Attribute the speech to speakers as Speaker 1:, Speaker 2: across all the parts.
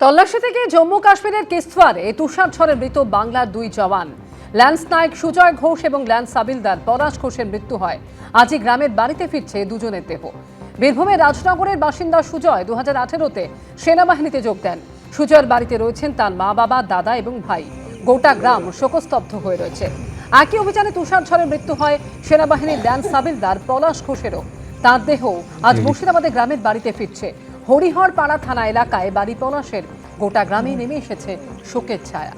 Speaker 1: তল্লাশি থেকে জম্মু কাশ্মীরের কিস্তওয়ারে তুষার ঝড়ে মৃত বাংলার দুই জওয়ান। ল্যান্স নায়ক সুজয় ঘোষ এবং ল্যান্স সাবিলদার পলাশ ঘোষের মৃত্যু হয়। আজই গ্রামের বাড়িতে ফিরছে দুজনের দেহ। বীরভূমের রাজনগরের বাসিন্দা সুজয় দু হাজার আঠেরোতে সেনাবাহিনীতে যোগ দেন। সুজয়ের বাড়িতে রয়েছেন তার মা বাবা দাদা এবং ভাই। গোটা গ্রাম শোকস্তব্ধ হয়ে রয়েছে। একই অভিযানে তুষার ঝড়ে মৃত্যু হয় সেনাবাহিনীর ল্যান্স সাবিলদার পলাশ ঘোষেরও। তার দেহ আজ মুর্শিদাবাদে গ্রামের বাড়িতে ফিরছে। হরিহর পাড়া থানা এলাকায় বাড়ি পলাশের গোটা গ্রামে নেমে এসেছে শোকের ছায়া।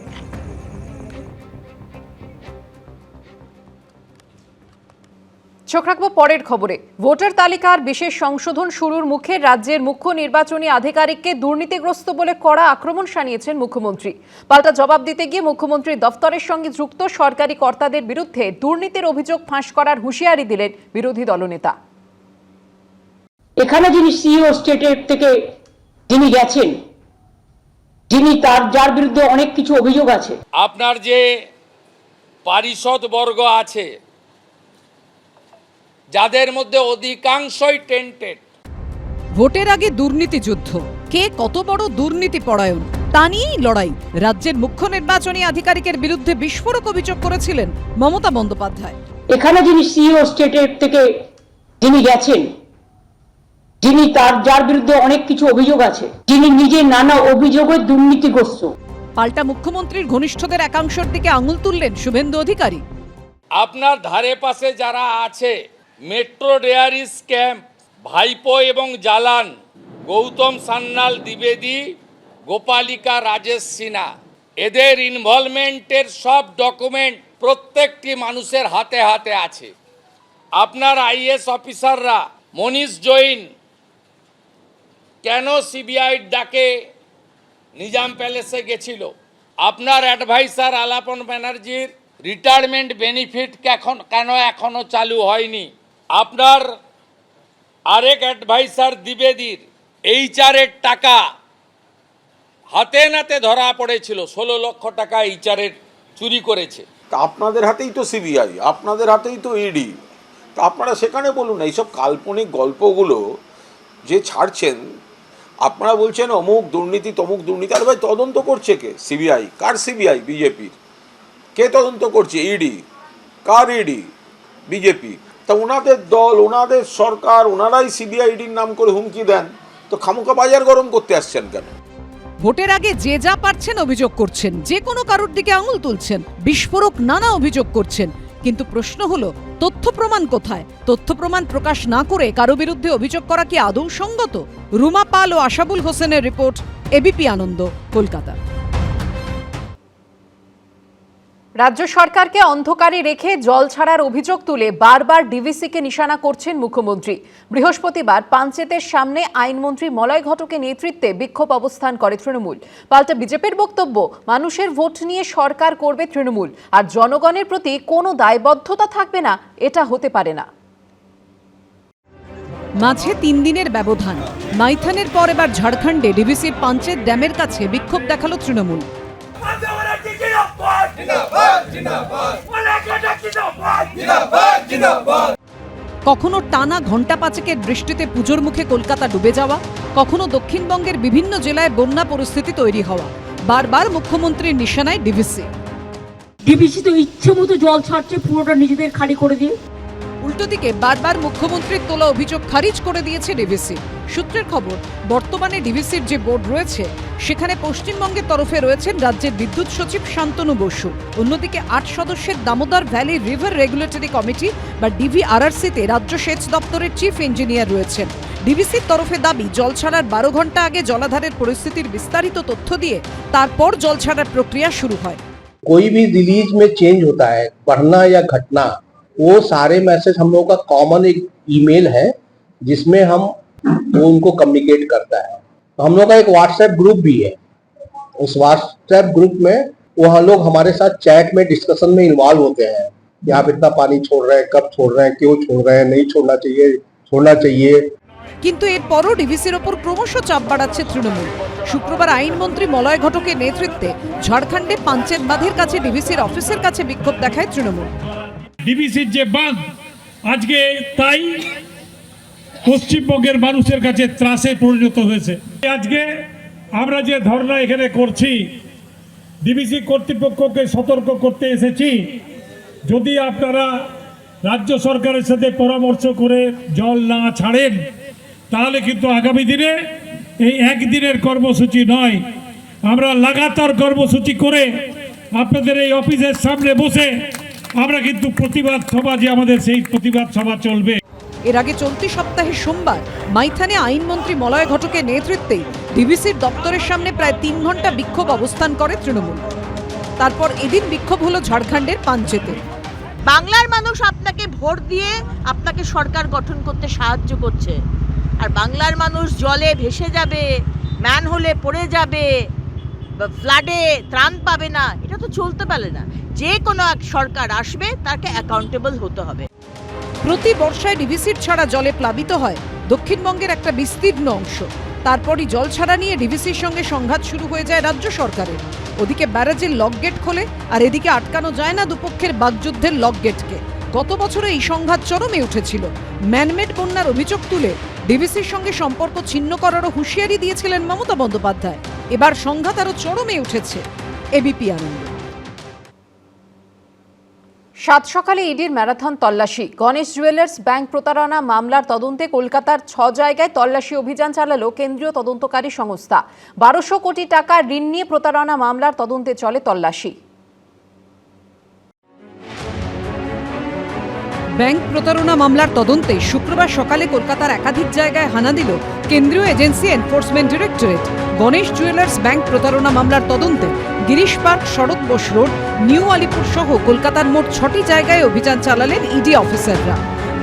Speaker 2: চোখ রাখব পরের খবরে। ভোটার তালিকার বিশেষ সংশোধন শুরুর মুখে রাজ্যের মুখ্য নির্বাচনী আধিকারিককে দুর্নীতিগ্রস্ত বলে কড়া আক্রমণ শানিয়েছেন মুখ্যমন্ত্রী। পাল্টা জবাব দিতে গিয়ে মুখ্যমন্ত্রীর দফতরের সঙ্গে যুক্ত সরকারি কর্তাদের বিরুদ্ধে দুর্নীতির অভিযোগ ফাঁস করার হুঁশিয়ারি দিলেন বিরোধী দলনেতা।
Speaker 3: এখানে যিনি সিইও স্টেটের থেকে যিনি গেছেন যিনি তার যার বিরুদ্ধে অনেক কিছু অভিযোগ আছে।
Speaker 4: আপনার যে পারিষদ বর্গ আছে যাদের মধ্যে অধিকাংশই টেন্টেড
Speaker 5: ভোটের আগে দুর্নীতি যুদ্ধ। কে কত বড় দুর্নীতি পরায়ণ তা নিয়েই লড়াই। রাজ্যের মুখ্য নির্বাচনী আধিকারিকের বিরুদ্ধে বিস্ফোরক অভিযোগ করেছিলেন মমতা বন্দ্যোপাধ্যায়।
Speaker 3: এখানে যিনি সিইও স্টেটের থেকে যিনি গেছেন যিনি তার যার বিরুদ্ধে অনেক কিছু অভিযোগ আছে যিনি নিজে নানা অভিযোগে দুর্নীতিগ্রস্ত।
Speaker 5: পাল্টা মুখ্যমন্ত্রীর ঘনিষ্ঠদের একাংশের দিকে আঙুল তুললেন শুভেন্দু অধিকারী।
Speaker 4: আপনার ধারে পাশে যারা আছে মেট্রো ডেয়ারি স্ক্যাম ভাইপো এবং জালান গৌতম সান্যাল দ্বিবেদী গোপালিকা রাজেশ সিনহা এদের ইনভলভমেন্টের সব ডকুমেন্ট প্রত্যেকটি মানুষের হাতে হাতে আছে। আপনার আইএস অফিসাররা মনীষ জৈন কেন সিবিআইর ডাকে? নিজাম প্যালেসে গেছিল। আপনার অ্যাডভাইসার আলাপন ব্যানার্জির রিটায়ারমেন্ট বেনিফিট এখন, কেন এখনও চালু হয়নি? আপনার আরেক অ্যাডভাইসার দ্বিবেদীর এইচআরের টাকা হাতে নাতে ধরা পড়েছিল, ষোলো লক্ষ টাকা এইচআরের চুরি করেছে।
Speaker 6: আপনাদের হাতেই তো সিবিআই, আপনাদের হাতেই তো ইডি তা আপনারা সেখানে বলুন, এইসব কাল্পনিক গল্পগুলো যে ছাড়ছেন আপনারা বলছেন অমুক দুর্নীতি, তমুক দুর্নীতি, আরে ভাই তদন্ত করছে কে? সিবিআই। কার সিবিআই? বিজেপির। কে তদন্ত করছে? ইডি। কার ইডি? বিজেপি। তা ওনাদের দল, ওনাদের সরকার, ওনারাই সিবিআই ইডির নাম করে হুমকি দেন। তো খামুকা বাজার গরম করতে আসছেন কেন?
Speaker 5: ভোটের আগে যে যা পারছেন অভিযোগ করছেন। যে কোনো কারোর দিকে আঙুল তুলছেন। বিস্ফোরক নানা অভিযোগ করছেন। কিন্তু প্রশ্ন হলো তথ্য প্রমাণ কোথায়? তথ্য প্রমাণ প্রকাশ না করে কারও বিরুদ্ধে অভিযোগ করা কি আদৌ সঙ্গত? রুমা পাল ও আশাবুল হোসেনের রিপোর্ট এবিপি আনন্দ, কলকাতা।
Speaker 2: রাজ্য সরকারকে অন্ধকারে রেখে জল ছাড়ার অভিযোগ তুলে বারবার ডিভিসিকে নিশানা করছেন মুখ্যমন্ত্রী। বৃহস্পতিবার পাঞ্চেতের সামনে আইনমন্ত্রী মলয় ঘটকের নেতৃত্বে বিক্ষোভ অবস্থান করে তৃণমূল। পাল্টা বিজেপির বক্তব্য, মানুষের ভোট নিয়ে সরকার করবে তৃণমূল। আর জনগণের প্রতি কোনো দায়বদ্ধতা থাকবে না, এটা হতে পারে না।
Speaker 5: মাঝে তিন দিনের ব্যবধান। মাইথানের পর এবার ঝাড়খণ্ডে ডিভিসির পাঞ্চেত ড্যামের কাছে বিক্ষোভ দেখাল তৃণমূল। কখনো টানা ঘণ্টা পাঁচেকের বৃষ্টিতে পুজোর মুখে কলকাতা ডুবে যাওয়া কখনো দক্ষিণবঙ্গের বিভিন্ন জেলায় বন্যা পরিস্থিতি তৈরি হওয়া বারবার মুখ্যমন্ত্রীর নিশানায় ডিভিসি।
Speaker 3: ডিবিসি তো ইচ্ছে মতো জল ছাড়ছে পুরোটা নিজেদের খালি করে দিয়ে।
Speaker 5: উল্টো দিকে বারবার মুখ্যমন্ত্রীর তোলা অভিযোগ খারিজ করে দিয়েছে ডিভিসি সূত্রের খবর বর্তমানে ডিভিসির যে বোর্ড রয়েছে সেখানে পশ্চিমবঙ্গের তরফে রয়েছেন রাজ্যের বিদ্যুৎ সচিব শান্তনু বসু অন্যদিকে আট সদস্যের Damodar valley river regulatory committee বা ডিভিআরআরসিতে রাজ্য সেচ দপ্তরের চিফ ইঞ্জিনিয়ার রয়েছেন ডিভিসির তরফে দাবি জল ছাড়ার বারো ঘন্টা আগে জলাধারের পরিস্থিতির বিস্তারিত তথ্য দিয়ে তারপর জল ছাড়ার প্রক্রিয়া শুরু হয়
Speaker 7: कोई भी रिलीज में चेंज होता है बढ़ना या घटना वो सारे मैसेज हम लोगों का कॉमन एक ईमेल है जिसमें हम वो उनको कम्युनिकेट करता है तो हम लोग का एक व्हाट्सएप ग्रुप भी है उस व्हाट्सएप ग्रुप में वो हम लोग हमारे साथ चैट में डिस्कशन में इन्वॉल्व होते हैं कि आप इतना पानी छोड़ रहे हैं कब छोड़ रहे हैं क्यों छोड़ रहे हैं नहीं छोड़ना चाहिए छोड़ना चाहिए
Speaker 5: কিন্তু এরপরও ডিভিসির ওপর ক্রমশ চাপ বাড়াচ্ছে তৃণমূল শুক্রবার আইনমন্ত্রী মলয় ঘটকের নেতৃত্বে ঝাড়খণ্ডে পাঞ্চেত বাঁধের কাছে ডিভিসির অফিসের কাছে বিক্ষোভ দেখায় তৃণমূল
Speaker 8: ডিবিসির যে বাঁধ, আজকে তাই পশ্চিমবঙ্গের মানুষের কাছে ত্রাসে পরিণত হয়েছে। আজকে আমরা যে ধর্ণা এখানে করছি ডিবিসি কর্তৃপক্ষকে সতর্ক করতে এসেছি। যদি আপনারা রাজ্য সরকারের সাথে পরামর্শ করে জল না ছাড়েন, তাহলে কিন্তু আগামী দিনে এই একদিনের কর্মসূচি নয়। আমরা লাগাতার কর্মসূচি করে আপনাদের এই অফিসের সামনে বসে আমরা কিন্তু প্রতিবাদ সভা যে আমাদের সেই প্রতিবাদ সভা চলবে।
Speaker 5: এর আগে চলতি সপ্তাহে সোমবার মাইথানে আইনমন্ত্রী মলয় ঘটকের নেতৃত্বে ডিভিসির দপ্তরের সামনে প্রায় তিন ঘণ্টা বিক্ষোভ অবস্থান করে তৃণমূল। তারপর এদিন বিক্ষোভ হলো ঝাড়খণ্ডের পাঞ্চেতে।
Speaker 9: বাংলার মানুষ আপনাকে ভোট দিয়ে আপনাকে সরকার গঠন করতে সাহায্য করছে। আর বাংলার মানুষ জলে ভেসে যাবে ম্যান হলে পড়ে যাবে ফ্লাডে ত্রাণ পাবে না এটা তো চলতে পারে না। যে কোনো এক সরকার আসবে, তাকে অ্যাকাউন্টেবল হতে হবে।
Speaker 5: প্রতি বর্ষায় ডিভিসির ছাড়া জলে প্লাবিত হয়। দক্ষিণবঙ্গের একটা বিস্তীর্ণ অংশ। তারপরই জল ছাড়া নিয়ে ডিভিসির সঙ্গে সংঘাত শুরু হয়ে যায় রাজ্য সরকারের। ওদিকে ব্যারাজের লক গেট খোলে, আর এদিকে আটকানো যায় না দুপক্ষের বাগযুদ্ধের লক গেটকে। গত বছরে এই সংঘাত চরমে উঠেছিল। ম্যানমেড বন্যার অভিযোগ তুলে ডিভিসির সঙ্গে সম্পর্ক ছিন্ন করারও হুঁশিয়ারি দিয়েছিলেন মমতা বন্দ্যোপাধ্যায়। এবার সংঘাত আরও চরমে উঠেছে। এবিপি আনন্দ।
Speaker 2: সাত সকালে ইডির ম্যারাথন তল্লাশি। গণেশ জুয়েলার্স ব্যাংক প্রতারণা মামলার তদন্তে কলকাতার ছ জায়গায় তল্লাশি অভিযান চালালো কেন্দ্রীয় তদন্তকারী সংস্থা। বারোশো কোটি টাকা ঋণ নিয়ে প্রতারণা মামলার তদন্তে চলে তল্লাশি।
Speaker 5: ব্যাংক প্রতারণা মামলার তদন্তে শুক্রবার সকালে কলকাতার একাধিক জায়গায় হানা দিল কেন্দ্রীয় agency enforcement directorate. Ganesh jewellers bank প্রতারণা মামলার তদন্তে Girish park, Sarat Bose road, new Alipore সহ কলকাতার মোট ছটি জায়গায় অভিযান চালালেন ইডি অফিসাররা।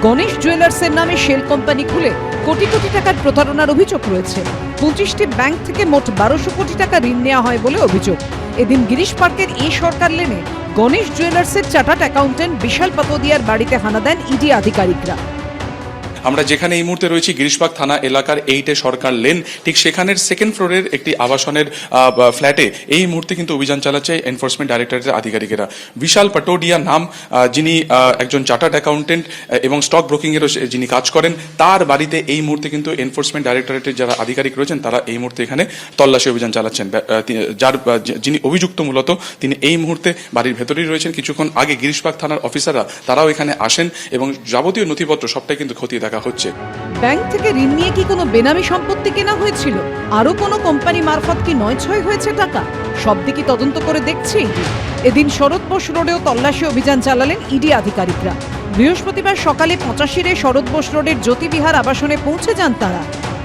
Speaker 5: গণেশ জুয়েলার্সের নামে শেল কোম্পানি খুলে কোটি কোটি টাকার প্রতারণার অভিযোগ রয়েছে। পঁচিশটি ব্যাংক থেকে মোট বারোশো কোটি টাকা ঋণ নেওয়া হয় বলে অভিযোগ। এদিন গিরিশ পার্কের এ সরকার লেনে গণেশ জুয়েলার্সের চার্টার্ড অ্যাকাউন্টেন্ট বিশাল পাতোদিয়ার বাড়িতে হানা দেন ইডি আধিকারিকরা।
Speaker 10: আমরা যেখানে এই মুহূর্তে রয়েছি, গিরিশবাগ থানা এলাকার এইটে সরকার লেন, ঠিক সেখানের সেকেন্ড ফ্লোরের একটি আবাসনের ফ্ল্যাটে এই মুহূর্তে কিন্তু অভিযান চালাচ্ছে এনফোর্সমেন্ট ডাইরেক্টরেটের আধিকারিকেরা। বিশাল পাটোডিয়া নাম যিনি একজন চার্টার্ড অ্যাকাউন্টেন্ট এবং স্টক ব্রোকিং এরও যিনি কাজ করেন, তার বাড়িতে এই মুহূর্তে কিন্তু এনফোর্সমেন্ট ডাইরেক্টরেটের যারা আধিকারিক রয়েছেন, তারা এই মুহূর্তে এখানে তল্লাশি অভিযান চালাচ্ছেন। যার যিনি অভিযুক্ত মূলত, তিনি এই মুহূর্তে বাড়ির ভেতরেই রয়েছেন। কিছুক্ষণ আগে গিরিশবাগ থানার অফিসাররা তারাও এখানে আসেন এবং যাবতীয় নথিপত্র সবটাই কিন্তু খতিয়ে দেখা হচ্ছে।
Speaker 5: ব্যাংক থেকে ঋণ নিয়ে কি কোনো বেনামি সম্পত্তি কেনা হয়েছিল? আরও কোনো কোম্পানি মারফত কি নয় ছয় হয়েছে টাকা? সব দিকই তদন্ত করে দেখছে। এদিন শরৎ বোস রোডেও তল্লাশি অভিযান চালালেন ইডি আধিকারিকরা। বৃহস্পতিবার সকালে পঁচাশিরে শরৎ বোস রোডের জ্যোতিবিহার আবাসনে পৌঁছে যান তারা।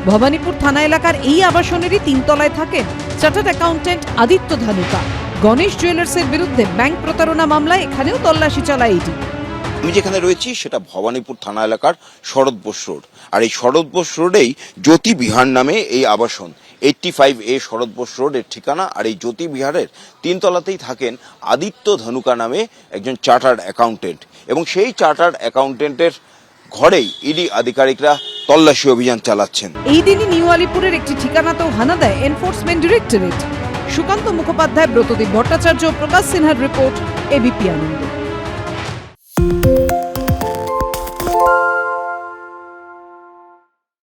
Speaker 5: ভবানীপুর থানা এলাকার এই আবাসনেরই তিনতলায় থাকেন চার্টার্ড অ্যাকাউন্টেন্ট আদিত্য ধানুকা। গণেশ জুয়েলার্সের বিরুদ্ধে ব্যাংক প্রতারণা মামলায় এখানেও তল্লাশি চালায় ইডি।
Speaker 11: আমি যেখানে রয়েছি সেটা ভবানীপুর থানা এলাকার শরৎ বোস রোড। আর এই শরৎ বোস রোডেই জ্যোতি বিহার নামে এই আবাসন। Eighty five A Sarat Bose রোডের ঠিকানা। আর এই জ্যোতি বিহারের তিনতলাতেই থাকেন আদিত্য ধনুকা নামে একজন চার্টার্ড অ্যাকাউন্টেন্ট। এবং সেই চার্টার্ড অ্যাকাউন্টেন্টের ঘরেই ইডি আধিকারিকরা তল্লাশি অভিযান চালাচ্ছেন।
Speaker 5: এই দিনই নিউ আলিপুরের একটি ঠিকানাতেও হানা দেয় এনফোর্সমেন্ট ডিরেক্টরেট। সুকান্ত মুখোপাধ্যায়, ব্রতদীপ ভট্টাচার্য, প্রকাশ সিনহার রিপোর্ট এবিপি আনন্দ।